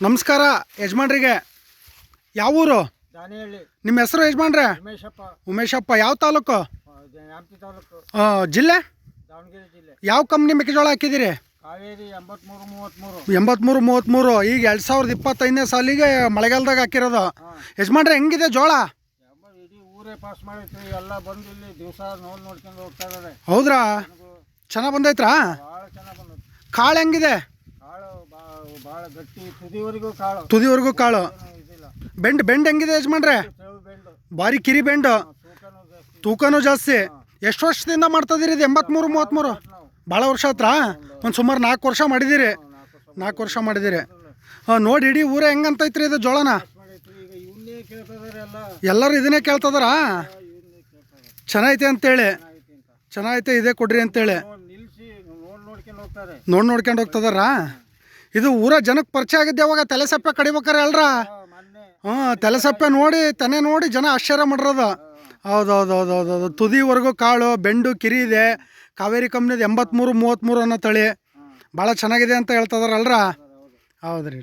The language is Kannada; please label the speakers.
Speaker 1: ನಮಸ್ಕಾರ ಯಜಮಾನ್ರಿಗೆ. ಯಾವ ಊರು?
Speaker 2: ದಾನಿಹಳ್ಳಿ.
Speaker 1: ನಿಮ್ಮ ಹೆಸರು ಯಜಮಾನ್ರೆ?
Speaker 2: ಉಮೇಶಪ್ಪ.
Speaker 1: ಉಮೇಶಪ್ಪ ಯಾವ ತಾಲೂಕು?
Speaker 2: ಆ, ಹಂಪಿ ತಾಲೂಕು.
Speaker 1: ಆ, ಜಿಲ್ಲೆ?
Speaker 2: ದಾವಣಗೆರೆ ಜಿಲ್ಲೆ.
Speaker 1: ಯಾವ ಕಂಪ್ನಿ ಮೆಕ್ಕೆಜೋಳ ಹಾಕಿದ್ದೀರಿ?
Speaker 2: ಕಾವೇರಿ ಎಂಬತ್ಮೂರು ಮೂವತ್ತ್ಮೂರು
Speaker 1: ಎಂಬತ್ಮೂರು ಮೂವತ್ತ್ಮೂರು ಈಗ ಎರಡು ಸಾವಿರದ ಇಪ್ಪತ್ತೈದನೇ ಸಾಲಿಗೆ ಮಳೆಗಾಲದಾಗ ಹಾಕಿರೋದು.
Speaker 2: ಹಾಂ.
Speaker 1: ಯಜಮಾನ್ರೆ ಹೆಂಗಿದೆ ಜೋಳ?
Speaker 2: ಎಂಬ ಇಡೀ ಊರೇ ಪಾಸ್ ಮಾಡೈತ್ರಿ ಎಲ್ಲ ಬಂದು ಇಲ್ಲಿ ದಿವಸ ನೋಡಿ ನೋಡ್ಕೊಂಡು ಹೋಗ್ತಾ ಇದ್ದಾರೆ.
Speaker 1: ಹೌದ್ರಾ?
Speaker 2: ನನಗೂ
Speaker 1: ಚೆನ್ನಾಗಿ ಬಂದೈತ್ರಾ?
Speaker 2: ಭಾಳ ಚೆನ್ನಾಗಿ ಬಂದೈತಿ.
Speaker 1: ಕಾಳು ಹೆಂಗಿದೆ?
Speaker 2: ಗಟ್ಟಿ ತುದಿವರೆಗೂ ಕಾಳು.
Speaker 1: ತುದಿವರೆಗೂ ಕಾಳು.
Speaker 2: ಏನು ಇದಿಲ್ಲ
Speaker 1: ಬೆಂಡ್ ಬೆಂಡ್ ಹೆಂಗಿದೆ ಯಜಮಾನ್ರೆ?
Speaker 2: ಸೇವು ಬೆಂಡು.
Speaker 1: ಭಾರಿ ಕಿರಿ ಬೆಂಡು.
Speaker 2: ತೂಕನೂ ಜಾಸ್ತಿ.
Speaker 1: ತೂಕನೂ ಜಾಸ್ತಿ. ಎಷ್ಟು ವರ್ಷದಿಂದ ಮಾಡ್ತಾಯಿದ್ದೀರಿ ಇದು? ಎಂಬತ್ಮೂರು ಮೂವತ್ತ್ಮೂರು
Speaker 2: ನಾವು
Speaker 1: ಭಾಳ ವರ್ಷ ಹತ್ರ ಒಂದು ಸುಮಾರು ನಾಲ್ಕು ವರ್ಷ ಮಾಡಿದ್ದೀರಿ.
Speaker 2: ನಾಲ್ಕು ವರ್ಷ
Speaker 1: ಮಾಡಿದ್ದೀರಿ. ಹಾಂ ನೋಡಿ ಇಡೀ ಊರೇ ಹೆಂಗಂತೈತ್ರಿ ಇದು ಜೋಳನ?
Speaker 2: ಈಗ ಇವನ್ನೇ ಎಲ್ಲ
Speaker 1: ಎಲ್ಲರೂ ಇದನ್ನೇ ಕೇಳ್ತದಾರ?
Speaker 2: ಚೆನ್ನೈತೆ
Speaker 1: ಚೆನ್ನಾಗೈತೆ ಅಂತೇಳಿ.
Speaker 2: ಚೆನ್ನೈತೆ ಅಂತ
Speaker 1: ಚೆನ್ನಾಗೈತೆ ಇದೇ ಕೊಡ್ರಿ ಅಂತೇಳಿ.
Speaker 2: ನೋಡಿ ನೋಡ್ಕೊಂಡು ಹೋಗ್ತಾರೆ.
Speaker 1: ನೋಡಿ ನೋಡ್ಕೊಂಡು ಹೋಗ್ತದಾರ? ಇದು ಊರ ಜನಕ್ಕೆ ಪರಿಚಯ ಆಗಿದ್ದೆ ಅವಾಗ. ತಲೆ ಸಪ್ಪೆ ಕಡಿಬೇಕಾರೆ ಅಲ್ರ? ಹಾಂ ತಲೆ ಸಪ್ಪೆ ನೋಡಿ ತನೇ ನೋಡಿ ಜನ ಆಶ್ಚರ್ಯ ಮಾಡಿರೋದು. ಹೌದು ಹೌದು ಹೌದು ಹೌದು ತುದಿವರೆಗೂ ಕಾಳು, ಬೆಂಡು, ಕಿರಿ ಇದೆ. ಕಾವೇರಿ ಕಂಪ್ನಿದು ಎಂಬತ್ಮೂರು ಮೂವತ್ತ್ಮೂರು ಅನ್ನೋ ತಳಿ. ಭಾಳ ಚೆನ್ನಾಗಿದೆ ಅಂತ ಹೇಳ್ತದಾರಲ್ರ
Speaker 2: ಹೌದು
Speaker 1: ಹೌದ್ರಿ.